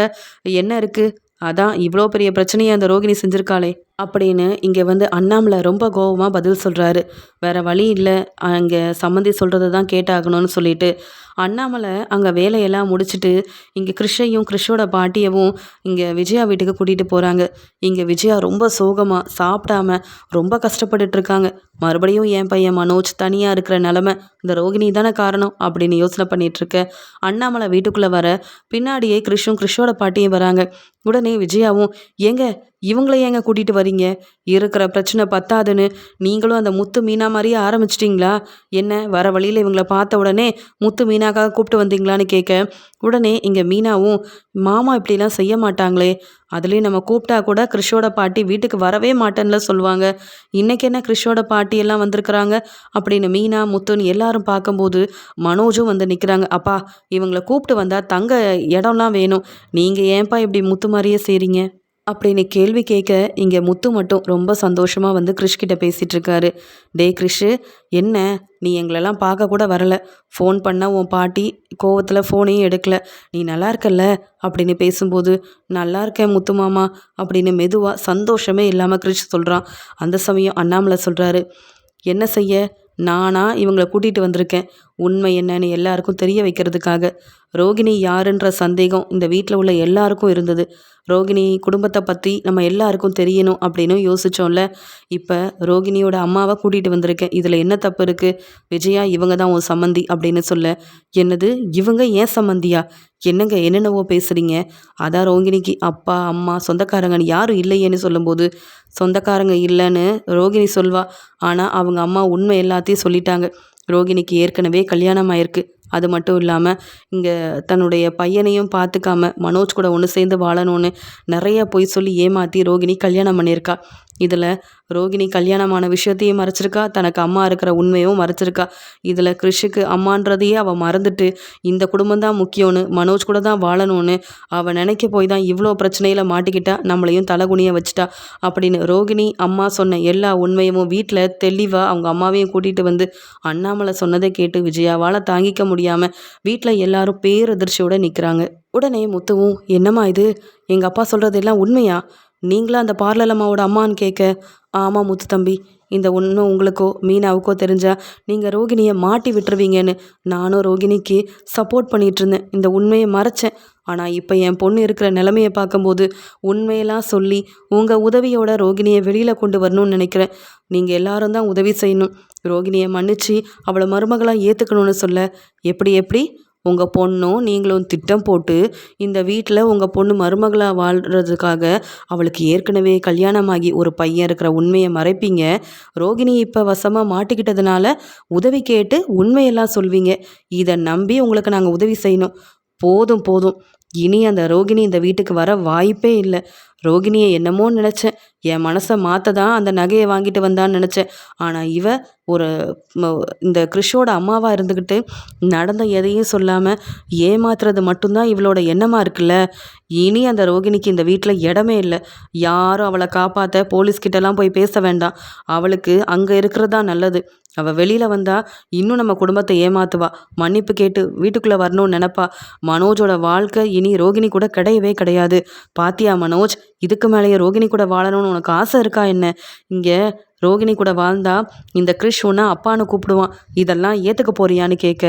S1: என்ன இருக்குது அதான் இவ்வளோ பெரிய பிரச்சனையை அந்த ரோகிணி செஞ்சுருக்காளே. அப்படின்னு இங்கே வந்து அண்ணாமலை ரொம்ப கோபமாக பதில் சொல்கிறாரு வேற வழி இல்லை. அங்கே சம்மந்தி சொல்கிறத தான் கேட்டாகணும்னு சொல்லிட்டு அண்ணாமலை அங்கே வேலையெல்லாம் முடிச்சுட்டு இங்கே கிருஷ்ணையும் கிருஷோட பாட்டியவும் இங்கே விஜயா வீட்டுக்கு கூட்டிகிட்டு போகிறாங்க இங்கே விஜயா ரொம்ப சோகமாக சாப்பிடாம ரொம்ப கஷ்டப்பட்டுட்டு இருக்காங்க. மறுபடியும் என் பையன் மனோஜ் தனியாக இருக்கிற நிலமை இந்த ரோகிணி தானே காரணம் அப்படின்னு யோசனை பண்ணிகிட்ருக்க அண்ணாமலை வீட்டுக்குள்ளே வர பின்னாடியே கிருஷும் கிருஷோட பாட்டியும் வராங்க. உடனே விஜயாவும் ஏங்க இவங்களை ஏங்க கூட்டிகிட்டு வரீங்க? இருக்கிற பிரச்சனை பத்தாதுன்னு நீங்களும் அந்த முத்து மீனா மாதிரியே ஆரம்பிச்சிட்டிங்களா? என்ன வர வழியில் இவங்கள பார்த்த உடனே முத்து மீனாக்காக கூப்பிட்டு வந்தீங்களான்னு கேட்க உடனே இங்கே மீனாவும் மாமா இப்படிலாம் செய்ய மாட்டாங்களே. அதுலேயும் நம்ம கூப்பிட்டா கூட கிறிஷோட பாட்டி வீட்டுக்கு வரவே மாட்டேன்ல சொல்லுவாங்க. இன்றைக்கி என்ன கிறிஷோட பாட்டி எல்லாம் வந்திருக்கிறாங்க? அப்படின்னு மீனா முத்துன்னு எல்லாரும் பார்க்கும்போது மனோஜும் வந்து நிற்கிறாங்க அப்பா இவங்களை கூப்பிட்டு வந்தால் தங்க இடம்லாம் வேணும். நீங்கள் ஏன்பா இப்படி முத்து மாதிரியே செய்கிறீங்க அப்படின்னு கேள்வி கேட்க இங்கே முத்து மட்டும் ரொம்ப சந்தோஷமாக வந்து கிறிஷ்கிட்ட பேசிகிட்டு இருக்காரு. டே கிறிஷு என்ன? நீ எங்களெல்லாம் பார்க்க கூட வரல. ஃபோன் பண்ண உன் பாட்டி கோவத்தில் ஃபோனையும் எடுக்கல. நீ நல்லா இருக்கல்ல? அப்படின்னு பேசும்போது நல்லா இருக்கேன் முத்து மாமா அப்படின்னு மெதுவாக சந்தோஷமே இல்லாமல் கிறிஷ் சொல்கிறான் அந்த சமயம் அண்ணாமலை சொல்கிறாரு என்ன செய்ய? நானா இவங்களை கூட்டிகிட்டு வந்திருக்கேன். உண்மை என்னன்னு எல்லாருக்கும் தெரிய வைக்கிறதுக்காக. ரோகிணி யாருன்ற சந்தேகம் இந்த வீட்டில் உள்ள எல்லாருக்கும் இருந்தது. ரோகிணி குடும்பத்தை பற்றி நம்ம எல்லாருக்கும் தெரியணும் அப்படின்னு யோசித்தோம்ல இப்போ ரோகிணியோட அம்மாவை கூட்டிகிட்டு வந்திருக்கேன். இதில் என்ன தப்பு இருக்குது விஜயா இவங்க தான் உன் சம்மந்தி அப்படின்னு சொல்ல. என்னது? இவங்க ஏன் சம்மந்தியா என்னங்க என்னென்னவோ பேசுகிறீங்க அதான் ரோகிணிக்கு அப்பா அம்மா சொந்தக்காரங்கன்னு யாரும் இல்லையேன்னு சொல்லும்போது சொந்தக்காரங்க இல்லைன்னு ரோகிணி சொல்வா. ஆனால் அவங்க அம்மா உண்மை எல்லாத்தையும் சொல்லிட்டாங்க. ரோகிணிக்கு ஏற்கனவே கல்யாணம் ஆயிருக்கு. அது மட்டும் இல்லாமல் இங்கே தன்னுடைய பையனையும் பார்த்துக்காம மனோஜ் கூட ஒன்று சேர்ந்து வாழணும்னு நிறைய பொய் சொல்லி ஏமாற்றி ரோகிணி கல்யாணம் பண்ணியிருக்கா. இதில் ரோகிணி கல்யாணமான விஷயத்தையும் மறைச்சிருக்கா தனக்கு அம்மா இருக்கிற உண்மையும் மறைச்சிருக்கா. இதில் கிருஷிக்கு அம்மான்றதையே அவள் மறந்துட்டு இந்த குடும்பம் தான் முக்கியம்னு மனோஜ் கூட தான் வாழணும்னு அவள் நினைக்க போய் தான் இவ்வளோ பிரச்சனையில் மாட்டிக்கிட்டா நம்மளையும் தலைகுனிய வச்சுட்டா அப்படின்னு ரோகிணி அம்மா சொன்ன எல்லா உண்மையும் வீட்டில் தெளிவாக அவங்க அம்மாவையும் கூட்டிகிட்டு வந்து அண்ணாமலை சொன்னதை கேட்டு விஜயாவால் தாங்கிக்க முடியாமல் வீட்டில் எல்லாரும் பேரதிர்ச்சியோடு நிற்கிறாங்க உடனே முத்துவும் என்னம்மா இது? எங்கள் அப்பா சொல்கிறது எல்லாம் உண்மையா? நீங்களா அந்த பார்லர் அம்மாவோட அம்மான்னு கேட்க ஆமாம் முத்து தம்பி இந்த ஒன்றும் உங்களுக்கோ மீனாவுக்கோ தெரிஞ்சா நீங்கள் ரோகிணியை மாட்டி விட்டுருவீங்கன்னு நானும் ரோகிணிக்கு சப்போர்ட் பண்ணிகிட்டு இருந்தேன் இந்த உண்மையை மறைச்சேன். ஆனால் இப்போ என் பொண்ணு இருக்கிற நிலமையை பார்க்கும்போது உண்மையெல்லாம் சொல்லி உங்கள் உதவியோட ரோகிணியை வெளியில் கொண்டு வரணும்னு நினைக்கிறேன். நீங்கள் எல்லாரும் தான் உதவி செய்யணும். ரோகிணியை மன்னிச்சு அவளை மருமகளாக ஏற்றுக்கணும்னு சொல்ல எப்படி எப்படி? உங்கள் பொண்ணும் நீங்களும் திட்டம் போட்டு இந்த வீட்டில் உங்கள் பொண்ணு மருமகளாக வாழ்கிறதுக்காக அவளுக்கு ஏற்கனவே கல்யாணமாகி ஒரு பையன் இருக்கிற உண்மையை மறைப்பீங்க. ரோகிணி இப்போ வசமாக மாட்டிக்கிட்டதுனால உதவி கேட்டு உண்மையெல்லாம் சொல்வீங்க. இதை நம்பி உங்களுக்கு நாங்கள் உதவி செய்யணும். போதும் போதும். இனி அந்த ரோகிணி இந்த வீட்டுக்கு வர வாய்ப்பே இல்லை. ரோகிணியை என்னமோ நினச்சேன். என் மனசை மாற்ற தான் அந்த நகையை வாங்கிட்டு வந்தான்னு நினச்சேன். ஆனால் இவ ஒரு இந்த கிறிஷோட அம்மாவாக இருந்துக்கிட்டு நடந்த எதையும் சொல்லாமல் ஏமாத்துறது மட்டும்தான் இவளோட எண்ணமாக இருக்குல்ல? இனி அந்த ரோகிணிக்கு இந்த வீட்டில் இடமே இல்லை. யாரும் அவளை காப்பாற்ற போலீஸ்கிட்டலாம் போய் பேச வேண்டாம். அவளுக்கு அங்கே இருக்கிறது தான் நல்லது. அவள் வெளியில் வந்தால் இன்னும் நம்ம குடும்பத்தை ஏமாத்துவா. மன்னிப்பு கேட்டு வீட்டுக்குள்ளே வரணும்னு நினப்பா. மனோஜோட வாழ்க்கை இனி ரோகிணி கூட கிடையவே கிடையாது. பாத்தியா மனோஜ்? இதுக்கு மேலேயே ரோகிணி கூட வாழணும்னு உனக்கு ஆசை இருக்கா என்ன? இங்கே ரோகிணி கூட வாழ்ந்தா இந்த கிறிஷ் ஒன்று அப்பான்னு கூப்பிடுவான். இதெல்லாம் ஏற்றுக்க போறியான்னு கேட்க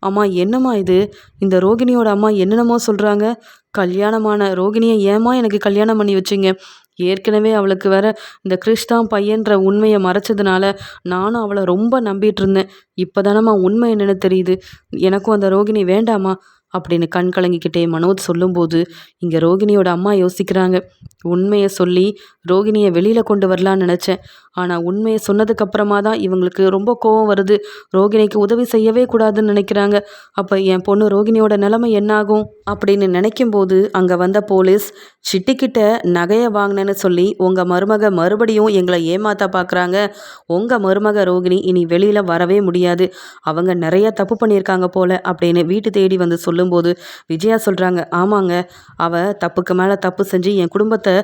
S1: அம்மா என்னம்மா இது? இந்த ரோகிணியோட அம்மா என்னென்னமோ சொல்கிறாங்க கல்யாணமான ரோகிணியை ஏமா எனக்கு கல்யாணம் பண்ணி வச்சிங்க? ஏற்கனவே அவளுக்கு வேற இந்த கிறிஷ் தான் பையன்ற உண்மையை மறைச்சதுனால நானும் அவளை ரொம்ப நம்பிட்டு இருந்தேன். இப்போ தானம்மா உண்மை என்னென்னு தெரியுது. எனக்கும் அந்த ரோகிணி வேண்டாமா அப்படின்னு கண் கலங்கிக்கிட்டே மனோஜ் சொல்லும்போது இங்கே ரோகிணியோட அம்மா யோசிக்கிறாங்க. உண்மையை சொல்லி ரோகிணியை வெளியில் கொண்டு வரலான்னு நினச்சேன். ஆனால் உண்மையை சொன்னதுக்கப்புறமா தான் இவங்களுக்கு ரொம்ப கோவம் வருது. ரோகிணிக்கு உதவி செய்யவே கூடாதுன்னு நினைக்கிறாங்க. அப்போ என் பொண்ணு ரோகிணியோட நிலைமை என்னாகும்? அப்படின்னு நினைக்கும்போது அங்கே வந்த போலீஸ் சிட்டிக்கிட்ட நகையை வாங்கினேன்னு சொல்லி உங்கள் மருமக மறுபடியும் எங்களை ஏமாத்த பார்க்குறாங்க உங்கள் மருமக ரோகிணி இனி வெளியில் வரவே முடியாது. அவங்க நிறைய தப்பு பண்ணியிருக்காங்க போல அப்படின்னு வீட்டு தேடி வந்து சொல்லும்போது விஜயா சொல்கிறாங்க ஆமாங்க அவள் தப்புக்கு மேலே தப்பு செஞ்சு என் குடும்பத்தை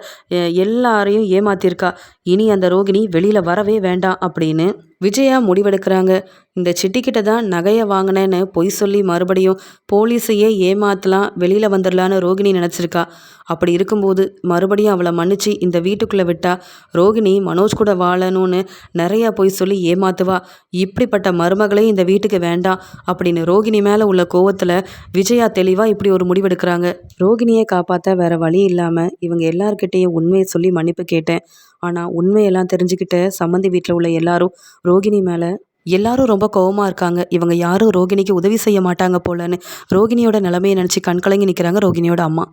S1: எல்லாரையும் ஏமாத்திருக்கா. இனி அந்த ரோகிணி வெளியில் வரவே வேண்டாம் அப்படின்னு விஜயா முடிவெடுக்கிறாங்க. இந்த சிட்டிக்கிட்ட தான் நகையை வாங்கினேன்னு பொய் சொல்லி மறுபடியும் போலீஸையே ஏமாத்தலாம் வெளியில் வந்துடலான்னு ரோகிணி நினச்சிருக்கா. அப்படி இருக்கும்போது மறுபடியும் அவளை மன்னிச்சு இந்த வீட்டுக்குள்ளே விட்டா. ரோகிணி மனோஜ் கூட வாழணும்னு நிறையா பொய் சொல்லி ஏமாத்துவா. இப்படிப்பட்ட மருமகளே இந்த வீட்டுக்கு வேண்டாம் அப்படின்னு ரோகிணி மேலே உள்ள கோவத்தில் விஜயா தெளிவாக இப்படி ஒரு முடிவெடுக்கிறாங்க. ரோகிணியை காப்பாற்ற வேற வழி இல்லாமல் இவங்க எல்லார்கிட்டேயும் உண்மையை சொல்லி மன்னிப்பு கேட்டேன். ஆனால் உண்மையெல்லாம் தெரிஞ்சுக்கிட்ட சம்மந்தி வீட்டில் உள்ள எல்லாரும் ரோகிணி மேலே எல்லாரும் ரொம்ப கோவமாக இருக்காங்க. இவங்க யாரும் ரோகிணிக்கு உதவி செய்ய மாட்டாங்க போலன்னு. ரோகிணியோட நிலைமையை நினச்சி கண்கலங்கி நிற்கிறாங்க ரோகிணியோட அம்மா.